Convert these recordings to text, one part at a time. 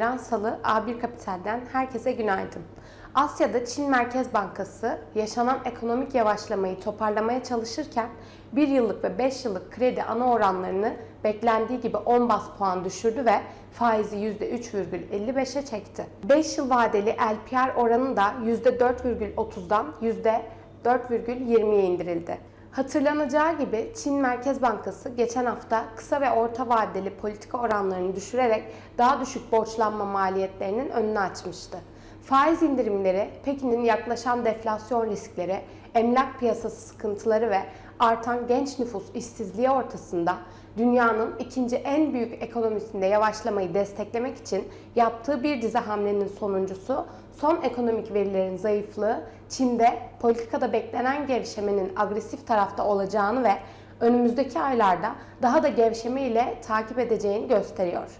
20 Haziran Salı A1 Kapital'den herkese günaydın. Asya'da Çin Merkez Bankası yaşanan ekonomik yavaşlamayı toparlamaya çalışırken 1 yıllık ve 5 yıllık kredi ana oranlarını beklendiği gibi 10 bas puan düşürdü ve faizi %3,55'e çekti. 5 yıl vadeli LPR oranı da %4,30'dan %4,20'ye indirildi. Hatırlanacağı gibi Çin Merkez Bankası geçen hafta kısa ve orta vadeli politika oranlarını düşürerek daha düşük borçlanma maliyetlerinin önünü açmıştı. Faiz indirimleri, Pekin'in yaklaşan deflasyon riskleri, emlak piyasası sıkıntıları ve artan genç nüfus işsizliği ortasında dünyanın ikinci en büyük ekonomisinde yavaşlamayı desteklemek için yaptığı bir dizi hamlenin sonuncusu son ekonomik verilerin zayıflığı Çin'de politikada beklenen gevşemenin agresif tarafta olacağını ve önümüzdeki aylarda daha da gevşeme ile takip edeceğini gösteriyor.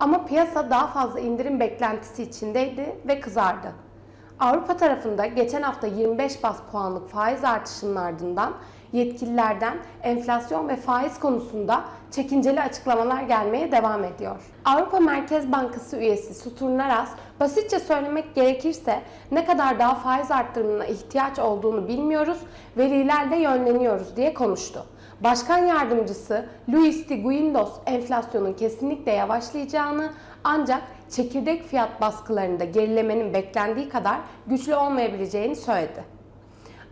Ama piyasa daha fazla indirim beklentisi içindeydi ve kızardı. Avrupa tarafında geçen hafta 25 bas puanlık faiz artışının ardından yetkililerden enflasyon ve faiz konusunda çekinceli açıklamalar gelmeye devam ediyor. Avrupa Merkez Bankası üyesi Sutur Naras, basitçe söylemek gerekirse ne kadar daha faiz arttırımına ihtiyaç olduğunu bilmiyoruz, verilerle yönleniyoruz diye konuştu. Başkan yardımcısı Luis de Guindos enflasyonun kesinlikle yavaşlayacağını ancak çekirdek fiyat baskılarında gerilemenin beklendiği kadar güçlü olmayabileceğini söyledi.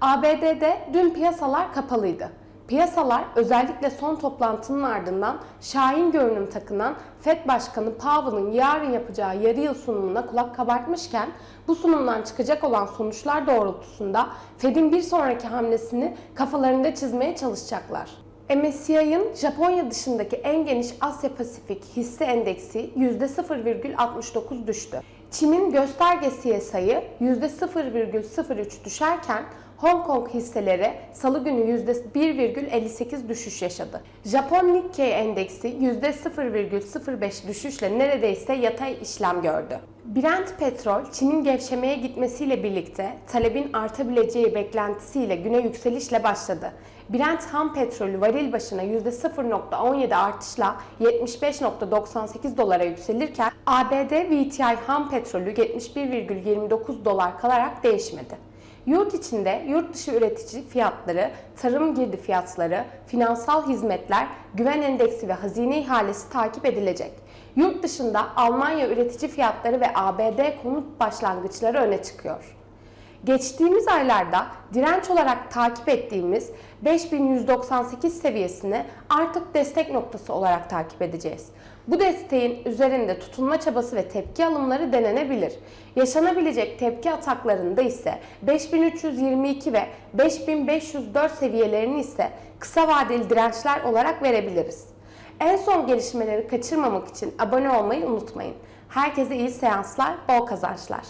ABD'de dün piyasalar kapalıydı. Piyasalar özellikle son toplantının ardından şahin görünüm takınan FED Başkanı Powell'ın yarın yapacağı yarı yıl sunumuna kulak kabartmışken bu sunumdan çıkacak olan sonuçlar doğrultusunda Fed'in bir sonraki hamlesini kafalarında çizmeye çalışacaklar. MSCI'ın Japonya dışındaki en geniş Asya Pasifik hisse endeksi %0,69 düştü. Çin'in gösterge CSI'ı %0,03 düşerken Hong Kong hisseleri salı günü %1,58 düşüş yaşadı. Japon Nikkei endeksi %0,05 düşüşle neredeyse yatay işlem gördü. Brent petrol, Çin'in gevşemeye gitmesiyle birlikte talebin artabileceği beklentisiyle güne yükselişle başladı. Brent ham petrolü varil başına %0.17 artışla 75.98 dolara yükselirken ABD WTI ham petrolü 71,29 dolar kalarak değişmedi. Yurt içinde yurt dışı üretici fiyatları, tarım girdi fiyatları, finansal hizmetler, güven endeksi ve hazine ihalesi takip edilecek. Yurt dışında Almanya üretici fiyatları ve ABD konut başlangıçları öne çıkıyor. Geçtiğimiz aylarda direnç olarak takip ettiğimiz 5198 seviyesini artık destek noktası olarak takip edeceğiz. Bu desteğin üzerinde tutunma çabası ve tepki alımları denenebilir. Yaşanabilecek tepki ataklarında ise 5322 ve 5504 seviyelerini ise kısa vadeli dirençler olarak verebiliriz. En son gelişmeleri kaçırmamak için abone olmayı unutmayın. Herkese iyi seanslar, bol kazançlar.